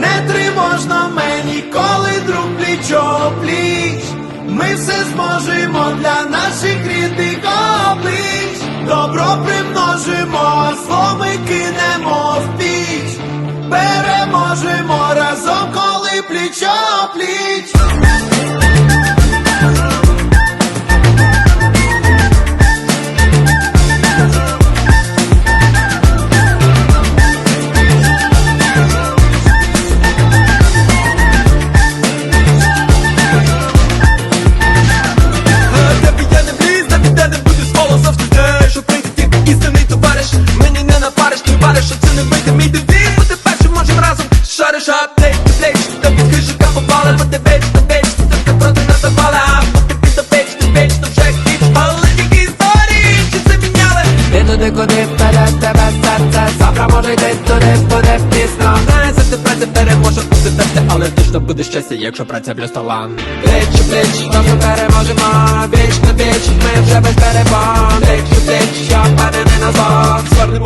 Не тривожно мені, коли друг плічо пліч. Ми все зможемо для наших рідних облич. Добро примножимо, зло кинемо в піч. Переможемо разом, коли плічо пліч. Ти вариш, що це не вийде мій девіз. Бути першим можем разом шариш аптеч, плеч Та під крижика попали, бо ти веч, та веч Ти ти проти нас запали, а поки ти до печ, ти веч, то вже хіч Але які історії, чи це міняли? Ти туди, куди вперед тебе серце. Завтра може йти туди, буде пізно. Знає, за тебе тепер може бути серце Але точно буде щастя, якщо праця плюс талант Плеч, плеч, Тобто переможемо? Біч на біч, ми вже без перебон плеч, плеч, я впевнений на Звернемо